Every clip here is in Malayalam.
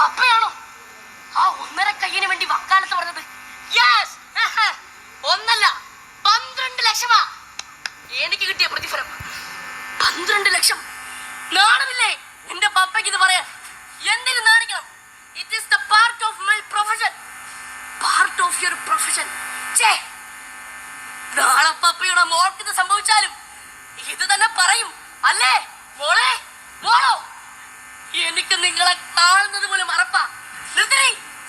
പപ്പയാണോ? ആ ഒന്നര കയ്യിന് വേണ്ടി വക്കാലത്ത് പറഞ്ഞത്. യെസ് ഒന്നല്ല പന്ത്രണ്ട് ലക്ഷമാ. എനിക്ക് കിട്ടിയ പ്രതിഫലം. പന്ത്രണ്ട് ലക്ഷം. നാണമില്ലേ? എന്റെ പപ്പയ്ക്ക് ഇത് പറയാൻ. എന്തിനു നാണിക്കണം. It is the part of my profession part of your profession ചേ നാളെ പപ്പയുടെ മോൾക്ക് ഇത് സംഭവിച്ചാലും ഇത് തന്നെ പറയും. അല്ലേ? മോളെ മോളോ? എനിക്ക് നിങ്ങളെ കാണുന്നത് പോലും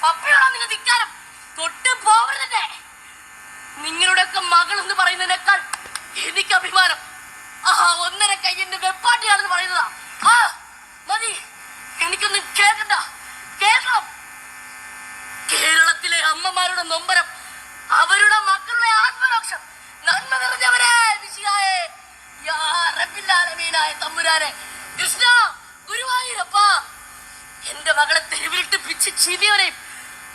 പപ്പയോടാ നിങ്ങൾ ധിക്കാരം? തൊട്ട് പോവരുതന്നെ നിങ്ങളുടെ ഒക്കെ മകൾ എന്ന് പറയുന്നതിനേക്കാൾ എനിക്ക് അഭിമാനം. ആ ഒന്നര കയ്യന്റെ വെപ്പാട്ടിയാണെന്ന് പറയുന്നതാ. ആ മതി. എനിക്കൊന്നും കേൾക്കണ്ട. കേരളം കേരളത്തിലെ അമ്മമാരുടെ നൊമ്പരം അവരുടെ മക്കളുടെ ആത്മരോക്ഷം. നന്മ നിറഞ്ഞവരെ വിശിയായേ. റബ്ബില്ലാലമീനായ തമ്പുരാനെ. കൃഷ്ണ ഗുരുവായൂരപ്പ. എന്റെ മകളെ തെരുവിലിട്ട് പിച്ച് ചീതിയവനെയും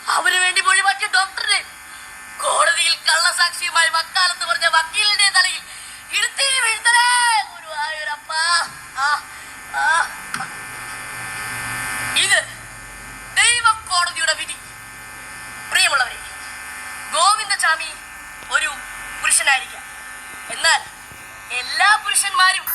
അവന് വേണ്ടി മൊഴിമാറ്റിയ ഡോക്ടറിനെ കോടതിയിൽ കള്ളസാക്ഷിയുമായി വക്കാലത്ത് പറഞ്ഞ വക്കീലിന്റെ തലയിൽ ഇടുത്തി വീഴ്ത്തലേ. ഗുരുവായൂരപ്പ. ഇത് ദൈവക്കോടതിയുടെ വിധി. പ്രിയമുള്ളവരെ ഗോവിന്ദചാമി ഒരു പുരുഷനായിരിക്കാം. എന്നാൽ എല്ലാ പുരുഷന്മാരും